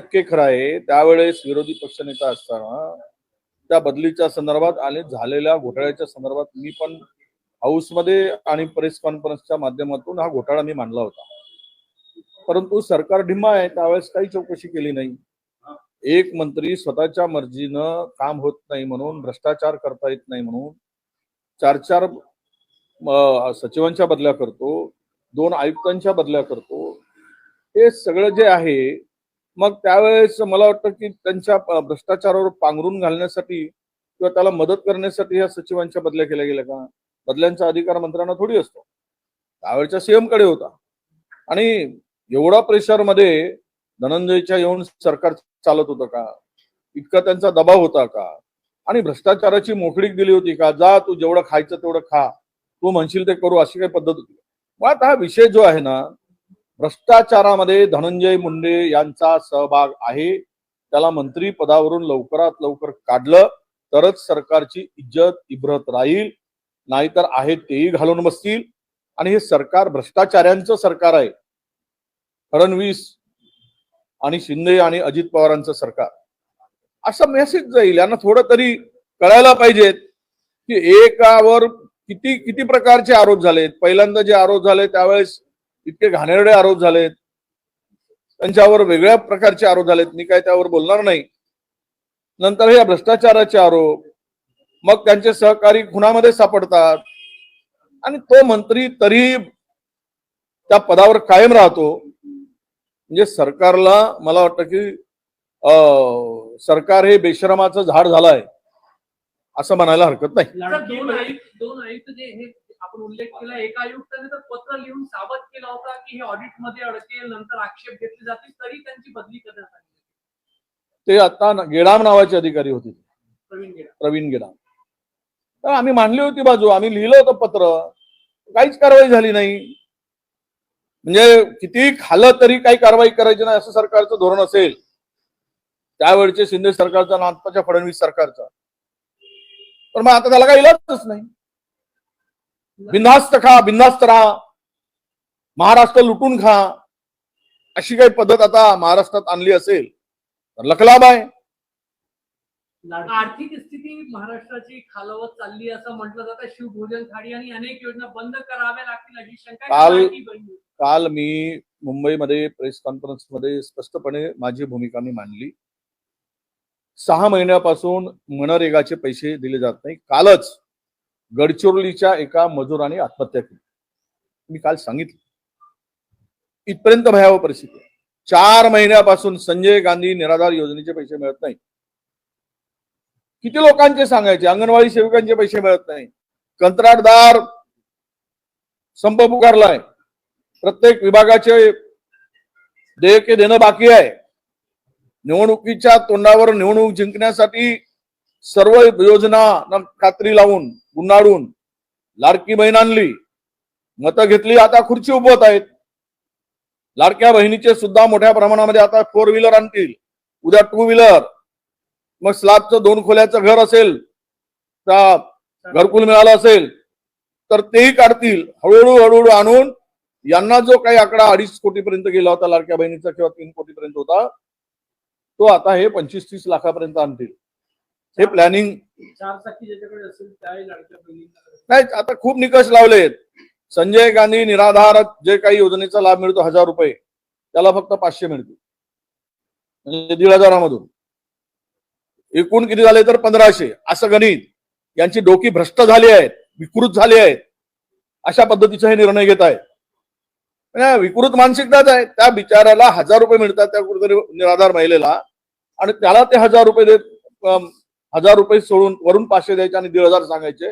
टक्के खरं आहे. त्यावेळेस विरोधी पक्षनेता असताना त्या बदलीच्या संदर्भात आणि झालेल्या घोटाळ्याच्या संदर्भात मी पण हाऊसमध्ये आणि प्रेस कॉन्फरन्सच्या माध्यमातून हा घोटाळा मी मांडला होता. परंतु सरकार ढिम्मा आहे त्यावेळेस काही चौकशी केली नाही. एक मंत्री स्वतःच्या मर्जीनं काम होत नाही म्हणून भ्रष्टाचार करता येत नाही म्हणून चार चार सचिवांच्या बदल्या करतो दोन आयुक्तांच्या बदल्या करतो. हे सगळं जे आहे मग त्यावेळेस मला वाटतं की त्यांच्या भ्रष्टाचारावर पांघरून घालण्यासाठी किंवा त्याला मदत करण्यासाठी या सचिवांच्या बदल्या केल्या गेल्या का? बदल्यांचा अधिकार मंत्र्यांना थोडी असतो. त्यावेळच्या सीएमकडे होता. आणि एवढा प्रेशरमध्ये धनंजयच्या येऊन सरकार चालत होतं का? इतका त्यांचा दबाव होता का? आणि भ्रष्टाचाराची मोकळीक दिली होती का? जा तू जेवढं खायचं तेवढं खा. तू म्हणशील ते करू अशी काही पद्धत होती. मग आता हा विषय जो आहे ना भ्रष्टाचारामध्ये धनंजय मुंडे यांचा सहभाग आहे. त्याला मंत्री पदावरून लवकरात लवकर काढलं तरच सरकारची इज्जत इब्रत राहील. नाहीतर आहे तेही घालून बसतील. आणि हे सरकार भ्रष्टाचाऱ्यांचं सरकार आहे. फडणवीस आणि शिंदे आणि अजित पवारांचं सरकार. असा मेसेज जाईल. यांना थोडं तरी कळायला पाहिजेत की एकावर किती किती प्रकारचे आरोप झालेत. पहिल्यांदा जे आरोप झाले त्यावेळेस इतके घाणेरडे आरोप झालेत. त्यांच्यावर वेगळ्या प्रकारचे आरोप झालेत. मी काय त्यावर बोलणार नाही. नंतर हे भ्रष्टाचाराचे आरोप. मग त्यांचे सहकारी खुनामध्ये सापडतात. आणि तो मंत्री तरी त्या पदावर कायम राहतो. म्हणजे सरकारला मला वाटतं की सरकार हे बेशरमाचं झाड झालं आहे असं म्हणायला हरकत नाही. आपण उल्लेख केला एका आयुक्ताने तर पत्र लिहून सावध केला होता की हे ऑडिटमध्ये अडकेल नंतर आक्षेप घेतले जातील तरी त्यांची बदली करण्यात आली ते आता गेडाम नावाचे अधिकारी होते प्रवीण गेडा प्रवीण गेडाम. तर आम्ही मांडली होती बाजू आम्ही लिहिलं होतं पत्र काहीच कारवाई झाली नाही. म्हणजे किती खाल्लं तरी काही कारवाई करायची नाही असं सरकारचं धोरण असेल. त्यावेळचे शिंदे सरकारचा आणि आत्ताच्या फडणवीस सरकारचा. तर मग आता त्याला काही इलाजच नाही. बिनधास्त खा बिनधास्त राहा. महाराष्ट्र लुटून खा. अशी काही पद्धत आता महाराष्ट्रात आणली असेल तर लखलाभ आहे. आर्थिक स्थिती महाराष्ट्राची खालवत चालली असं म्हटलं जातं. शिवभोजन थाळी आणि अनेक योजना बंद कराव्या लागतील अशी शंका काल-. काल मी मुंबईमध्ये प्रेस कॉन्फरन्समध्ये स्पष्टपणे माझी भूमिका मी मांडली. सहा महिन्यापासून मनरेगाचे पैसे दिले जात नाही. कालच गडचिरोलीच्या एका मजुराने आत्महत्या केली. मी काल सांगितलं. इथपर्यंत भयावह परिस्थिती आहे. चार महिन्यापासून संजय गांधी निराधार योजनेचे पैसे मिळत नाही. किती लोकांचे सांगायचे? अंगणवाडी सेविकांचे पैसे मिळत नाही. कंत्राटदार संप पुकारलाय. प्रत्येक विभागाचे देयके देणं बाकी आहे. निवडणुकीच्या तोंडावर निवडणूक जिंकण्यासाठी सर्व योजना खात्री लावून गुंडाळून लाडकी बहीण आणली. मतं घेतली आता खुर्ची उभवत आहेत. लाडक्या बहिणीचे सुद्धा मोठ्या प्रमाणामध्ये आता फोर व्हीलर आणतील. उद्या टू व्हीलर मग स्लॅबचं दोन खोल्याचं घर असेल त्या घरकुल मिळालं असेल तर तेही काढतील. हळूहळू हळूहळू आणून यांना जो काही आकडा अडीच कोटीपर्यंत गेला होता लाडक्या बहिणीचा किंवा तीन कोटीपर्यंत होता तो आता हे पंचवीस तीस लाखापर्यंत आणतील. हे प्लॅनिंग नाही आता खूप निकष लावलेत संजय गांधी निराधार जे काही योजनेचा लाभ मिळतो हजार रुपये. त्याला फक्त पाचशे मिळतील. म्हणजे दीड हजारामधून. एकूण किती झाले तर पंधराशे. असं गणित. यांची डोकी भ्रष्ट झाली आहेत विकृत झाली आहेत. अशा पद्धतीचे हे निर्णय घेत आहेत. विकृत मानसिकताच आहे. त्या बिचाऱ्याला हजार रुपये मिळतात त्या कुठेतरी निराधार महिलेला. आणि त्याला ते हजार रुपये देत हजार रुपये सोडून वरून पाचशे द्यायचे आणि दीड हजार सांगायचे.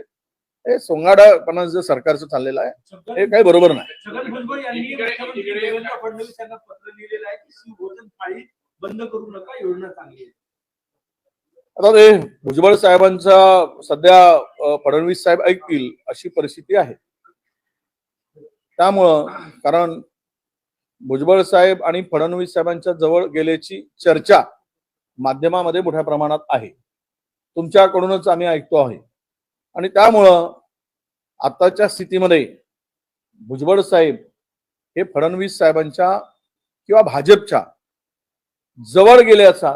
हे सोंगाडापणा जे सरकारचं चाललेलं आहे हे काही बरोबर नाही. बंद करू नका योजना चांगली आता ते भुजबळ साहेबांचा सध्या फडणवीस साहेब ऐकतील अशी परिस्थिती आहे. त्यामुळं कारण भुजबळ साहेब आणि फडणवीस साहेबांच्या जवळ गेल्याची चर्चा माध्यमामध्ये मोठ्या प्रमाणात आहे. तुमच्याकडूनच आम्ही ऐकतो आहे. आणि त्यामुळं आताच्या स्थितीमध्ये भुजबळ साहेब हे फडणवीस साहेबांच्या किंवा भाजपच्या जवळ गेल्याचा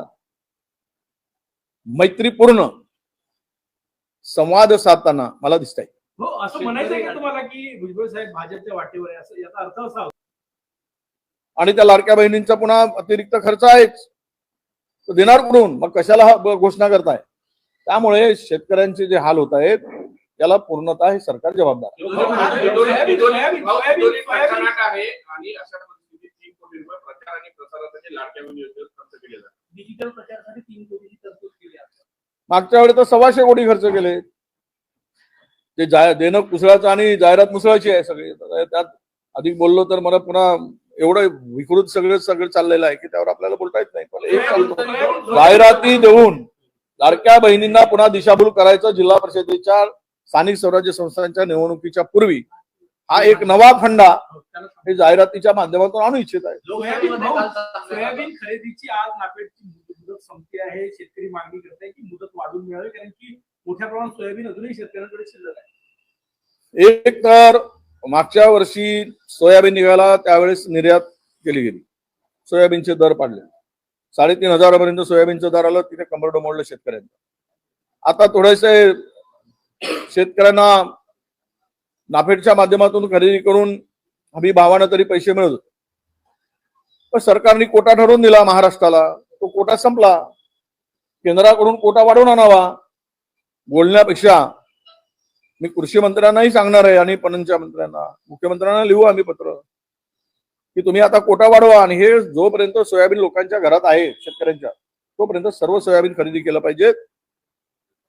मैत्रीपूर्ण संवाद साधताना मला दिसत आहे हो असं म्हणायचं आहे का तुम्हाला की भुजबळ साहेब भाजपच्या वाटेवर आहे? असं याचा अर्थ असा होता. आणि त्या लाडक्या बहिणींचा पुन्हा अतिरिक्त खर्च आहेच. तो देणार कुठून मग कशाला घोषणा करताय? त्यामुळे शेतकऱ्यांचे जे हाल होत आहेत त्याला पूर्णतः हे सरकार जबाबदार आहे. सोयाबीन- सोयाबीन- सोयाबीन- सोयाबीन- प्रचारात आहे आणि अशा परिस्थितीत तीन कोटी रुपये प्रचार आणि प्रसारासाठी लाडक्या बहिणी योजनेत खर्च केले जातात. डिजिटल प्रचारासाठी तीन कोटीची तरतूद केली आहे. मागच्या वेळी तर सव्वाशे कोटी खर्च केले. ते जाय देणं मुसळाचं आणि जाहिरात मुसळाची आहे सगळी. तर त्यात अधिक बोललो तर मला पुन्हा एवढं विकृत सगळं सगळं चाललेलं आहे की त्यावर आपल्याला बोलता येत नाही. पण एक सांगतो जाहिराती देऊन लाडक्या बहिणींना पुन्हा दिशाभूल करायचं जिल्हा परिषदेच्या स्थानिक स्वराज्य संस्थांच्या निवडणुकीच्या पूर्वी. हा एक नवा फंडा हे जाहिरातीच्या माध्यमातून आणू इच्छित आहे. सोयाबीन खरेदीची आज नापेडची मुदत संपली आहे. शेतकरी मागणी करताय की मुदत वाढून मिळावी कारण की मोठ्या प्रमाणात सोयाबीन अजूनही शेतकऱ्यांकडे शिल्लक आहे. एक तर मागच्या वर्षी सोयाबीन निघाला त्यावेळेस निर्यात केली गेली. सोयाबीनचे दर पाडले. साडेतीन हजारापर्यंत सोयाबीनचं दर आलं तिथे कंबरडं मोडलं शेतकऱ्यांचं आता थोडेसे शेतकऱ्यांना नाफेडच्या माध्यमातून खरेदी करून हमी भावानं तरी पैसे मिळत होते. पण सरकारने कोटा ठरवून दिला महाराष्ट्राला तो कोटा संपला. केंद्राकडून कोटा वाढवून आणावा बोलण्यापेक्षा मी कृषी मंत्र्यांनाही सांगणार आहे आणि पणनच्या मंत्र्यांना मुख्यमंत्र्यांना लिहू आम्ही पत्र. की तुम्ही आता कोटा वाढवा आणि हे जोपर्यंत सोयाबीन लोकांच्या घरात आहे शेतकऱ्यांच्या तोपर्यंत सर्व सोयाबीन खरेदी केलं पाहिजे.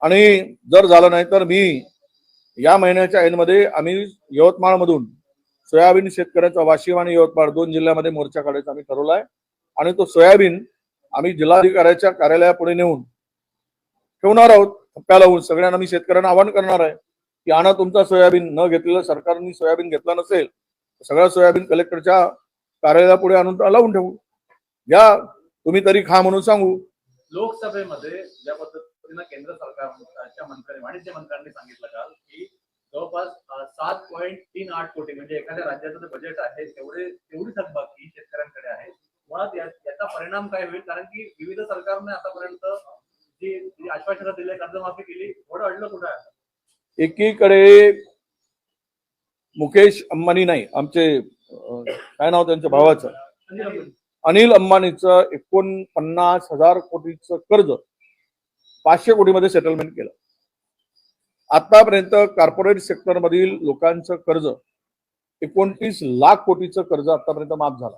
आणि जर झालं नाही तर मी या महिन्याच्या एंडमध्ये आम्ही यवतमाळमधून सोयाबीन शेतकऱ्यांचा वाशिम आणि यवतमाळ दोन जिल्ह्यामध्ये मोर्चा काढायचा आम्ही ठरवला आहे आणि तो सोयाबीन आम्ही जिल्हाधिकाऱ्याच्या कार्यालयापुढे नेऊन ठेवणार आहोत थप्प्या लावून. सगळ्यांना मी शेतकऱ्यांना आवाहन करणार आहे की आणा तुमचा सोयाबीन. न घेतलेलं सरकारने सोयाबीन घेतला नसेल तर सगळं सोयाबीन कलेक्टरच्या कार्यालयापुढे आणून लावून ठेवू. घ्या तुम्ही तरी खा म्हणून सांगू. लोकसभेमध्ये ज्या पद्धतीनं केंद्र सरकारच्या मंत्र्यांनी वाणिज्य मंत्र्यांनी सांगितलं काल की जवळपास सात पॉईंट तीन आठ कोटी म्हणजे एखाद्या राज्याचं जे बजेट आहे तेवढे तेवढी थकबाकी शेतकऱ्यांकडे आहे. मुळात या- याचा परिणाम काय होईल? कारण की विविध सरकारने आतापर्यंत जी आश्वासनं दिली कर्जमाफी केली थोडं अडलं कुठं आहे? एकीकडे मुकेश अंबानी नाही आमचे काय नाव त्यांच्या भावाचं. अनिल अंबानीचं एकोणपन्नास हजार कोटीचं कर्ज पाचशे कोटीमध्ये सेटलमेंट केलं. आतापर्यंत कॉर्पोरेट सेक्टर मधील लोकांचं कर्ज एकोणतीस लाख कोटीचं कर्ज आतापर्यंत माफ झालं.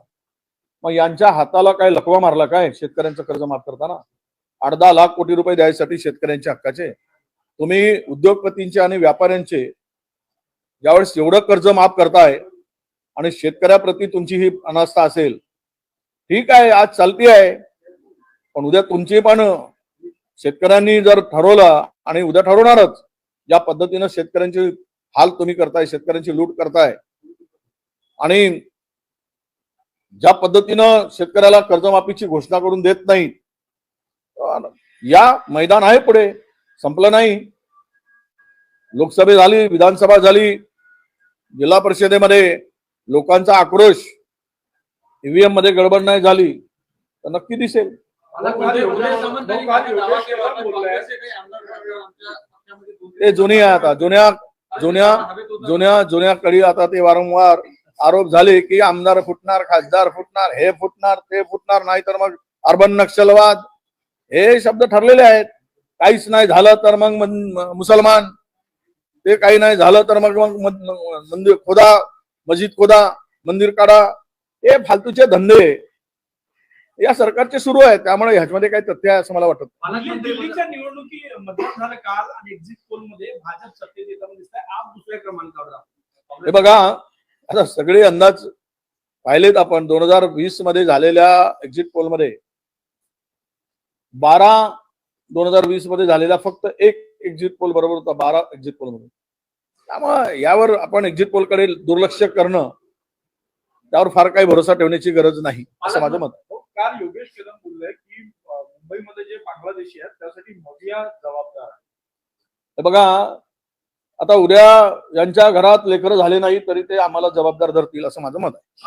मग यांच्या हाताला काय लकवा मारला काय? शेतकऱ्यांचं कर्ज माफ करताना? आठ दहा लाख कोटी रुपये द्यायसाठी शेतकऱ्यांच्या हक्काचे? तुम्ही उद्योगपतींचे आणि व्यापाऱ्यांचे ज्यावेळेस एवढं कर्ज माफ करताय आणि शेतकऱ्याप्रती तुमची ही अनास्था असेल ठीक आहे आज चालती आहे पण उद्या तुमची पण शेतकऱ्यांनी जर ठरवलं आणि उद्या ठरवणारच ज्या पद्धतीनं शेतकऱ्यांचे हाल तुम्ही करताय शेतकऱ्यांची लूट करताय आणि ज्या पद्धतीनं शेतकऱ्याला कर्जमाफीची घोषणा करून देत नाही या मैदान आहे पुढे संपलं नाही. लोकसभा झाली विधानसभा झाली जिल्हा परिषदेमध्ये लोकांचा आक्रोश ईव्हीएममध्ये गडबड नाही झाली तर नक्की दिसेल. ते जुनी आहे आता जुन्या जुन्या. जुन्या जुन्या कडी आता ते वारंवार आरोप झाले की आमदार फुटणार खासदार फुटणार हे फुटणार ते फुटणार नाही तर मग अर्बन नक्षलवाद. हे शब्द ठरलेले आहेत. काहीच नाही झालं तर मग मन- मुसलमान. ते काही नाही झालं तर मग मग मग मंदिर खोदा मस्जिद खोदा मंदिर काढा हे फालतूचे धंदे या सरकारचे सुरू आहेत त्यामुळे ह्याच्यामध्ये काही तथ्य आहे असं मला वाटत नाही. दिल्ली- पालकमंत्री दिल्लीच्या निवडणुकी मतदान झालं काल आणि एक्झिट पोलमध्ये भाजप सत्तेत येताना दिसत आहे आप दुसऱ्या क्रमांकावर आहे. हे बघा आता सगळे अंदाज पाहिलेत आपण दोन हजार वीसमध्ये झालेल्या एक्झिट पोलमध्ये बारा दोन हजार वीसमध्ये झालेला फक्त एक एक्झिट पोल बरोबर होता बारा एक्झिट पोलमध्ये त्यामुळे यावर आपण एक्झिट पोलकडे दुर्लक्ष करणं त्यावर फार काही भरोसा ठेवण्याची गरज नाही असं माझं मत आहे. हो, काल योगेश कदम बोललाय की मुंबईमध्ये जे बांगलादेशी आहेत त्यासाठी मोदिया जबाबदार आहे. हे बघा आता उद्या यांच्या घरात लेकरं झाले नाही तरी ते आम्हाला जबाबदार धरतील असं माझं मत आहे